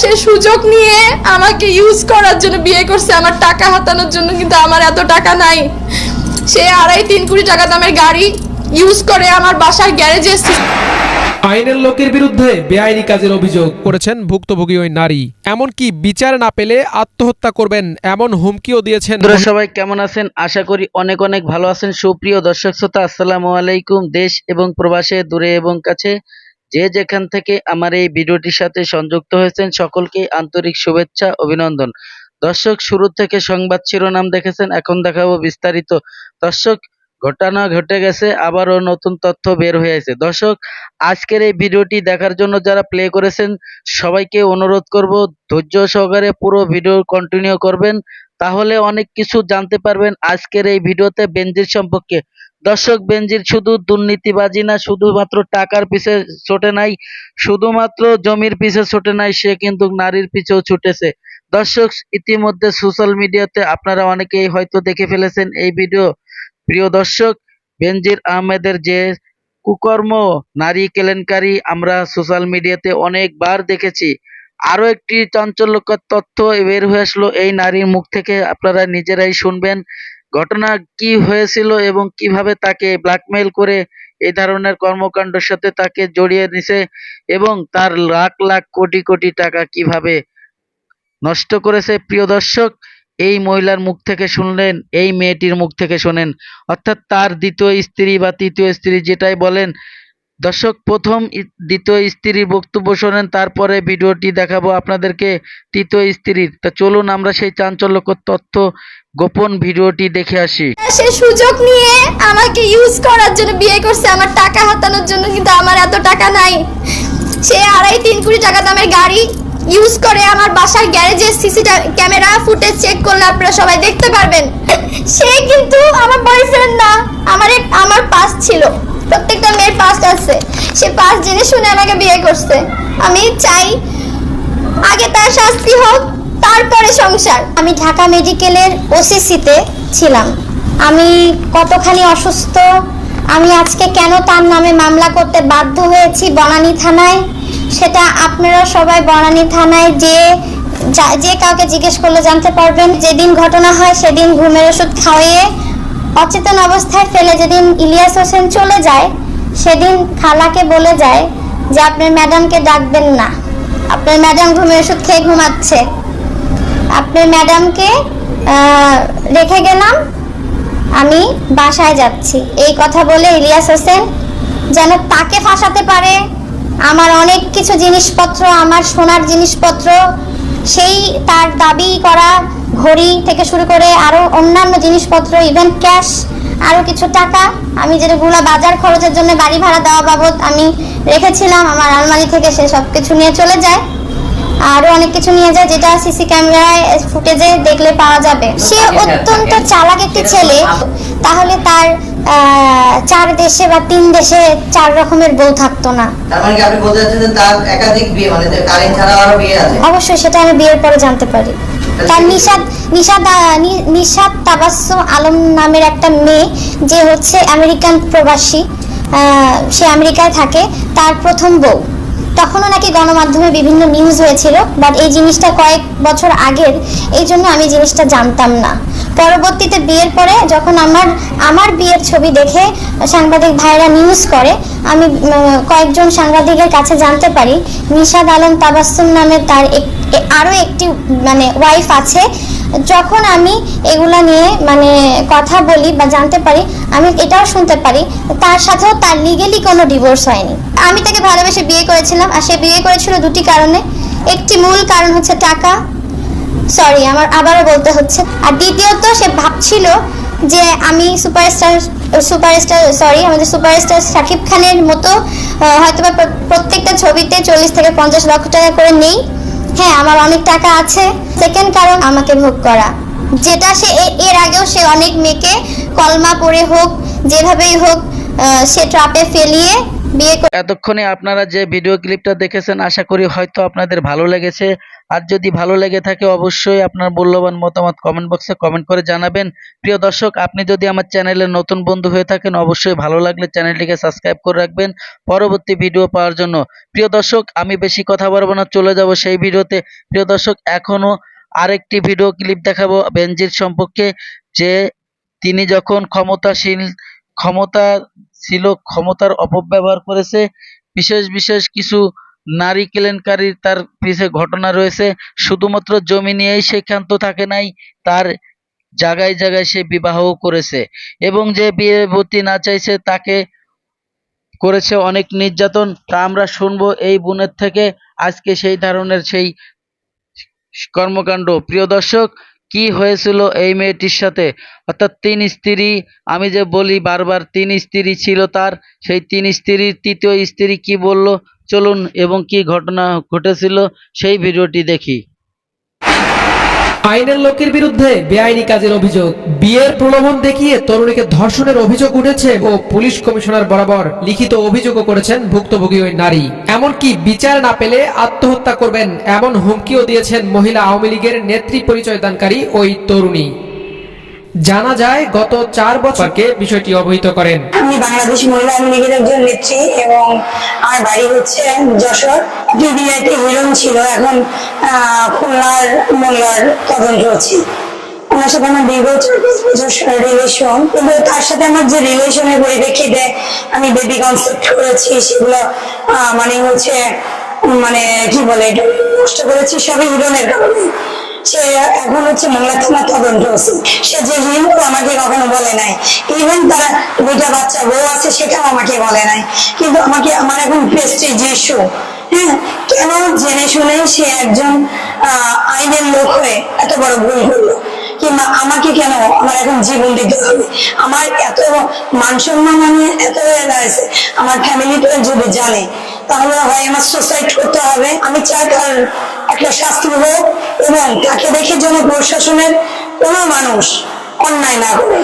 সে সুযোগ নিয়ে আমাকে ইউজ করার জন্য বিয়ে করছে আমার টাকা হাতানোর জন্য কিন্তু আমার এত টাকা নাই। সে আড়াই তিন কোটি টাকা দামের গাড়ি ইউজ করে আমার বাসার গ্যারেজে আইনের লোকের বিরুদ্ধে বেআইনি কাজের অভিযোগ। করেছেন ভুক্তভোগী ওই নারী। এমনকি বিচার না পেলে আত্মহত্যা করবেন এমন হুমকিও দিয়েছেন। সবাই কেমন আছেন? আশা করি অনেক অনেক ভালো আছেন। সুপ্রিয় দর্শক শ্রোতা আসসালামু আলাইকুম। দেশ এবং প্রবাসে দূরে এবং কাছে। যে যেখান থেকে আমার এই ভিডিওটির সাথে সংযুক্ত হয়েছেন, সকলকে আন্তরিক শুভেচ্ছা, অভিনন্দন। দর্শক, শুরু থেকে সংবাদ শিরোনাম দেখেছেন, এখন দেখাবো বিস্তারিত। দর্শক, ঘটনা ঘটে গেছে, আবারও নতুন তথ্য বের হয়েছে দর্শক, আজকের এই ভিডিওটি দেখার জন্য যারা প্লে করেছেন, সবাইকে অনুরোধ করব, ধৈর্য সহকারে পুরো ভিডিও কন্টিনিউ করবেন, তাহলে অনেক কিছু জানতে পারবেন আজকের এই ভিডিওতে বেনজির সম্পর্কে। দর্শক বেনজির শুধু দুর্নীতিবাজি না, শুধুমাত্র টাকার পিছে ছোটে নাই, শুধুমাত্র জমির পিছে ছোটে নাই, সে কিন্তু নারীর পিছেও ছুটেছে। দর্শক, ইতিমধ্যে সোশ্যাল মিডিয়াতে আপনারা অনেকেই হয়তো দেখে ফেলেছেন এই ভিডিও। প্রিয় দর্শক বেনজির আহমেদের যে কুকর্ম, নারী কেলেঙ্কারি আমরা সোশ্যাল মিডিয়াতে অনেকবার দেখেছি। আরও একটি চাঞ্চল্যকর তথ্য বের হয়ে আসলো, এই নারীর মুখ থেকে আপনারা নিজেরাই শুনবেন। ঘটনা কি হয়েছিল এবং কীভাবে তাকে ব্ল্যাকমেইল করে এই ধরনের কর্মকাণ্ডের সাথে তাকে জড়িয়ে নিছে এবং তার লাখ লাখ কোটি কোটি টাকা কীভাবে নষ্ট করেছে? প্রিয় দর্শক, এই মহিলার মুখ থেকে শুনলেন, এই মেয়েটির মুখ থেকে শোনেন। অর্থাৎ তার দ্বিতীয় স্ত্রী বা তৃতীয় স্ত্রী যেটাই বলেন, দর্শক, প্রথম দ্বিতীয় স্ত্রীর বক্তব্য শোনেন, তারপরে ভিডিওটি দেখাবো আপনাদেরকে তৃতীয় স্ত্রীর। তা চলুন আমরা সেই চাঞ্চল্যকর তথ্য গোপন ভিডিওটি দেখে আসি। সে সুযোগ নিয়ে আমাকে ইউজ করার জন্য বিয়ে করছে, আমার টাকা হাতানোর জন্য কিন্তু আমার এত টাকা নাই। সে আড়াই, তিন কোটি টাকা দামের গাড়ি ইউজ করে আমার বাসার গ্যারেজে সিসি ক্যামেরা ফুটেজ চেক করলে আপনারা সবাই দেখতে পারবেন। সে কিন্তু আমার বয়ফ্রেন্ড না, আমার আমার পাস ছিল। প্রত্যেকটা মেয়ের পাস আছে। সে পাস জেনে শুনে আমাকে বিয়ে করছে। আমি চাই আগে তার শাস্তি হোক তারপরে সংসার। আমি ঢাকা মেডিকেলের ওসিসিতে ছিলাম। আমি কতখানি অসুস্থ? আমি আজকে কেন তার নামে মামলা করতে বাধ্য হয়েছি বনানী থানায়? সেটা আপনারা সবাই বনানী থানায় যে যে কাউকে জিজ্ঞেস করলে জানতে পারবেন। যেদিন ঘটনা হয় সেদিন ঘুমের ওষুধ খাওয়িয়ে অচেতন অবস্থায় ফেলে যেদিন ইলিয়াস হোসেন চলে যায়, সেদিন খালাকে বলে যায় যে, আপনার ম্যাডামকে ডাকবেন না। আপনার ম্যাডাম ঘুমের ওষুধ খেয়ে ঘুমাচ্ছে। আপনার ম্যাডামকে রেখে গেলাম। আমি বাসায় যাচ্ছি। এই কথা বলে ইলিয়াস হোসেন যেন তাকে ফাঁসাতে পারে। আমার অনেক কিছু জিনিসপত্র, আমার সোনার জিনিসপত্র, সেই তার দাবি করা ঘড়ি থেকে শুরু করে আরও অন্যান্য জিনিসপত্র ইভেন ক্যাশ আরও কিছু টাকা। আমি যেগুলো বাজার খরচের জন্য বাড়ি ভাড়া দেওয়া বাবদ আমি রেখেছিলাম। আমার আলমারি থেকে সে সব কিছু নিয়ে চলে যায়। আরও অনেক কিছু নিয়ে যায় যেটা সিসি ক্যামেরায় ফুটেজে দেখলে পাওয়া যাবে। সে অত্যন্ত চালাক একটি ছেলে। তাহলে তার চার দেশে বা তিন দেশে চার রকমের বউ থাকতো না। অবশ্যই সেটা আমি বিয়ের পরে জানতে পারি। তার নিশাদ নিশাদ নিশাদ তাবাসসুম আলম নামের একটা মেয়ে যে হচ্ছে আমেরিকান প্রবাসী সে আমেরিকায় থাকে তার প্রথম বউ। তখনও নাকি গণমাধ্যমে বিভিন্ন নিউজ হয়েছিল বাট এই জিনিসটা কয়েক বছর আগের, এই জন্য আমি জিনিসটা জানতাম না। পরবর্তীতে বিয়ের পরে যখন আমার আমার বিয়ের ছবি দেখে সাংবাদিক ভাইরা নিউজ করে, আমি কয়েকজন সাংবাদিকের কাছে জানতে পারি, নিশাদ আলম তাবাসসুম নামে তার এ- একটি মানে ওয়াইফ আছে যখন আমি এগুলা নিয়ে মানে কথা বলি বা জানতে পারি, আমি এটাও শুনতে পারি, তার সাথেও তার লিগেলি কোনো ডিভোর্স হয়নি। আমি তাকে ভালোবেসে বিয়ে করেছিলাম, আর সে বিয়ে করেছিল দুটি কারণে। একটি মূল কারণ হচ্ছে টাকা সরি আমার আবারও বলতে হচ্ছে। আর দ্বিতীয়ত, সে ভাবছিল যে আমি সুপারস্টার সুপারস্টার সরি আমাদের সুপারস্টার শাকিব খানের মতো হয়তোবা প্র- প্রত্যেকটা ছবিতে চল্লিশ থেকে পঞ্চাশ লক্ষ টাকা করে নেই। হ্যাঁ আমার অনেক টাকা আছে। সেকেন্ড কারণ, আমাকে ভোগ করা। যেটা সে এর আগেও সে অনেক মেয়েকে কলমা পরে হোক, যেভাবেই হোক সে ট্রাপে ফেলিয়ে এতক্ষণে আপনারা যে ভিডিও ক্লিপটা দেখেছেন, আশা করি হয়তো আপনাদের ভালো লেগেছে। আর যদি ভালো লেগে থাকে, অবশ্যই আপনার মূল্যবান মতামত কমেন্ট বক্সে কমেন্ট করে জানাবেন। প্রিয় দর্শক, আপনি যদি আমার চ্যানেলের নতুন বন্ধু হয়ে থাকেন, অবশ্যই ভালো লাগলে চ্যানেলটিকে সাবস্ক্রাইব করে রাখবেন পরবর্তী ভিডিও পাওয়ার জন্য। প্রিয় দর্শক, আমি বেশি কথা বলব না, চলে যাব সেই ভিডিওতে। প্রিয় দর্শক এখনও আরেকটি ভিডিও ক্লিপ দেখাবো বেনজির সম্পর্কে, যে তিনি যখন ক্ষমতাশীল ক্ষমতা ছিল, ক্ষমতার অপব্যবহার করেছে। বিশেষ বিশেষ কিছু নারী কেলেঙ্কারির তার পিছে ঘটনা রয়েছে। শুধুমাত্র জমি নিয়েই সে ক্ষান্ত থাকে নাই, তার জায়গায় জায়গায় সে বিবাহও করেছে। এবং যে বিয়ে না চাইছে, তাকে করেছে অনেক নির্যাতন। তা আমরা শুনব এই বোনের থেকে। আজকে সেই ধরনের সেই কর্মকাণ্ড। প্রিয় দর্শক কি হয়েছিল এই মেয়েটির সাথে? অর্থাৎ তিন স্ত্রী, আমি যে বলি বারবার তিন স্ত্রী ছিল তার, সেই তিন স্ত্রীর তৃতীয় স্ত্রী কি বলল? চলুন এবং কি ঘটনা ঘটেছিল, সেই ভিডিওটি দেখি। আইনের লোকের বিরুদ্ধে বেআইনি কাজের অভিযোগ। বিয়ের প্রলোভন দেখিয়ে তরুণীকে ধর্ষণের অভিযোগ উঠেছে ও পুলিশ কমিশনার বরাবর লিখিত অভিযোগও করেছেন ভুক্তভোগী ওই নারী। এমনকি বিচার না পেলে আত্মহত্যা করবেন এমন হুমকিও দিয়েছেন মহিলা আওয়ামী লীগের নেত্রী পরিচয় দানকারী ওই তরুণী। জানা যায়, গত চার বছরকে বিষয়টি অবহিত করেন। আমি বাংলাদেশ মহিলা আওয়ামী লীগের একজন নেত্রী এবং আমার বাড়ি হচ্ছে যশোর। পিবিআইতে হিরোইন ছিল, এখন খুলনার মোল্লার তদন্ত হচ্ছে। ওনার সাথে আমার বছর রিলেশন কিন্তু তার সাথে আমার যে রিলেশনের পরিপ্রেক্ষিতে আমি বেবি কনসেপ্ট করেছি, সেগুলো মানে হচ্ছে মানে কি বলে নষ্ট করেছি সবই হিরোনের কারণে। সে এখন হচ্ছে থানা তদন্ত হচ্ছে সে যে আমাকে কখনো বলে নাই। ইভেন তারা দুইটা বাচ্চা, বউ আছে, সেটাও আমাকে বলে নাই। কিন্তু আমাকে, আমার এখন প্রেস্টিজ হ্যাঁ? কেন জেনে শুনে সে একজন আইনের লোক হয়ে এত বড় ভুল করল? কিংবা আমাকে কেন আমার এখন জীবন দিতে হবে? আমার এত মান সম্মান আমি এত হয়ে দাঁড়িয়েছে আমার ফ্যামিলিটা যদি জানে। তাহলে হয় আমার সুসাইড করতে হবে। আমি চাই তার একটা শাস্তি হোক এবং তাকে দেখে যেন প্রশাসনের কোনো মানুষ অন্যায় না করে।